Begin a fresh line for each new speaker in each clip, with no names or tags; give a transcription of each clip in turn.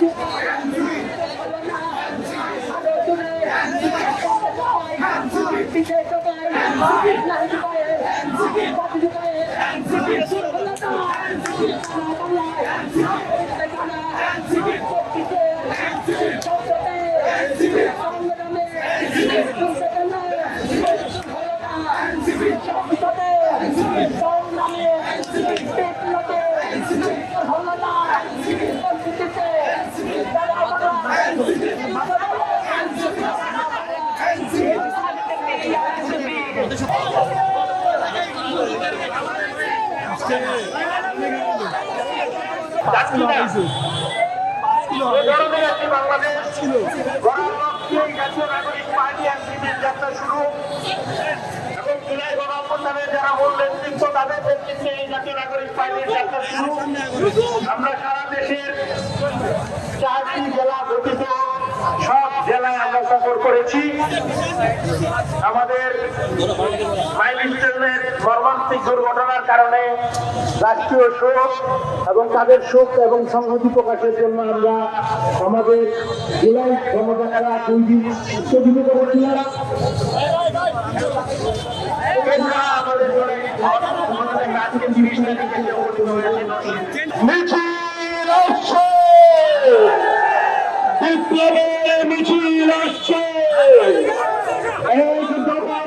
এ ধরনের একটি বাংলাদেশ গড়ার লক্ষ্যেই জাতীয় নাগরিক পার্টি এনসিপির যাত্রা শুরু এবং জুলাই গণঅভ্যুত্থানের যারা মূল নেতৃত্ব তাদের নেতৃত্বে জাতীয় নাগরিক পার্টির যাত্রা শুরু আমরা সারা দেশের করেছি। আমাদের মর্মান্তিক দুর্ঘটনার কারণে রাষ্ট্রীয় শোক এবং তাদের শোক এবং সংহতি প্রকাশের জন্য আমরা আমাদের জুলাই ধর্মযাত্রা দুই দিন স্থগিত করেছিলাম এছাড়া আমাদের জুলাই আমাদের আজকে তিরিশ তারিখে যে অনুষ্ঠিত হয়েছে মিছিল আসছে বিপ্লবের মিছিল আসছে এক দফার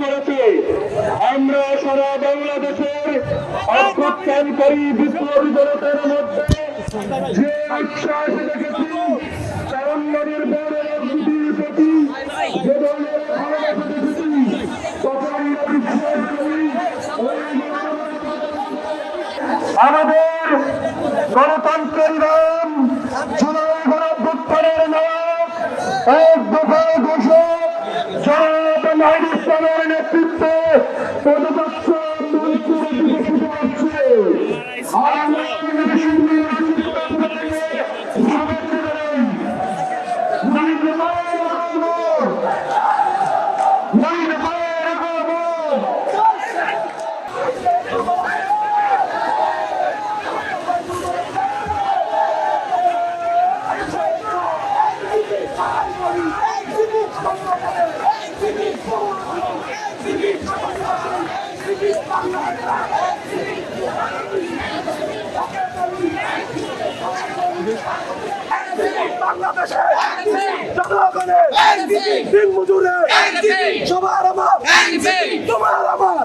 করেছে। আমরা সারা বাংলাদেশের অভ্যুত্থানকারী বিপ্লবী জনতার মধ্যে যে উচ্ছ্বাস দেখেছি করি আমাদের গণতন্ত্রের নাম জুলাই গণভ্যুত্থানের নাম এক দফায়
বাংলাদেশে জনগণের দিন মজুরে সবার আমার তোমার আমার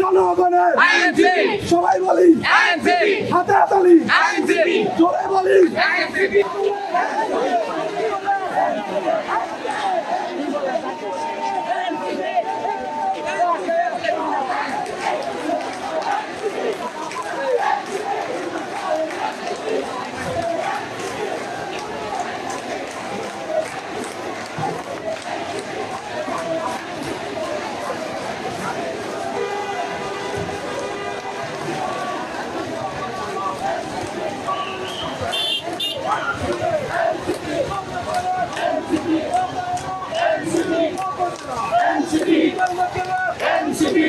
জনগণের সবাই বলি হাতে হাতালি জোরে বলি।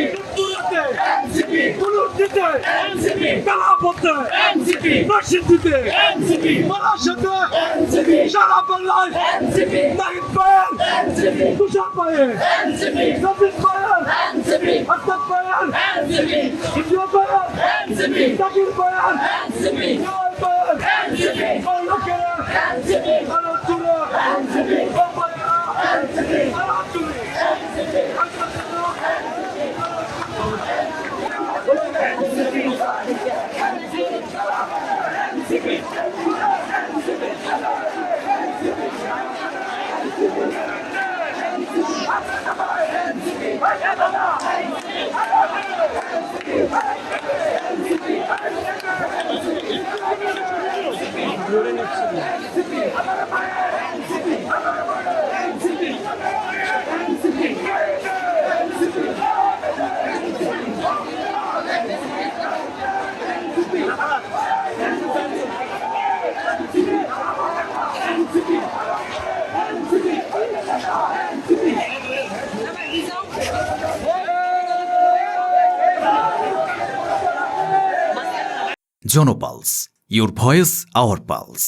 এনসিপি কুলুর দিতে এনসিপি কালা পড়তে এনসিপি নসির দিতে এনসিপি মারাশাতে এনসিপি সারা বাংলায় NCP Nahid Payel NCP Tushar Payel NCP Nabin Payel NCP Akhtar Payel NCP Sujia Payel NCP Takir Payel NCP Joy Payel NCP কলকেরা NCP Vamos, visão.
জনপালস ইউর ভয়েস আওয়ার পালস